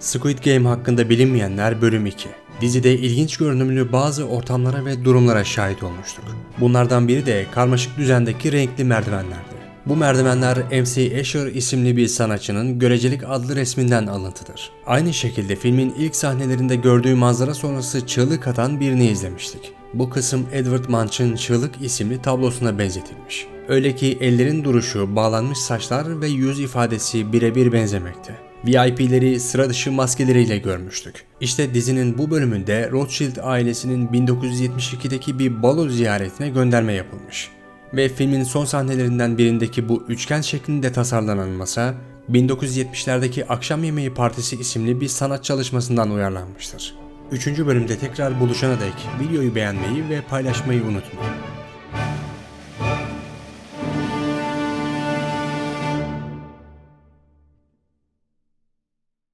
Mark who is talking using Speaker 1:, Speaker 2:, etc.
Speaker 1: Squid Game hakkında bilinmeyenler bölüm 2. Dizide ilginç görünümlü bazı ortamlara ve durumlara şahit olmuştuk. Bunlardan biri de karmaşık düzendeki renkli merdivenlerdi. Bu merdivenler MC Escher isimli bir sanatçının Görecelik adlı resminden alıntıdır. Aynı şekilde filmin ilk sahnelerinde gördüğü manzara sonrası çığlık atan birini izlemiştik. Bu kısım Edward Munch'ın Çığlık isimli tablosuna benzetilmiş. Öyle ki ellerin duruşu, bağlanmış saçlar ve yüz ifadesi birebir benzemekte. VIP'leri sıra dışı maskeleriyle görmüştük. İşte dizinin bu bölümünde Rothschild ailesinin 1972'deki bir balo ziyaretine gönderme yapılmış. Ve filmin son sahnelerinden birindeki bu üçgen şeklinde tasarlanan masa 1970'lerdeki Akşam Yemeği Partisi isimli bir sanat çalışmasından uyarlanmıştır. Üçüncü bölümde tekrar buluşana dek videoyu beğenmeyi ve paylaşmayı unutmayın.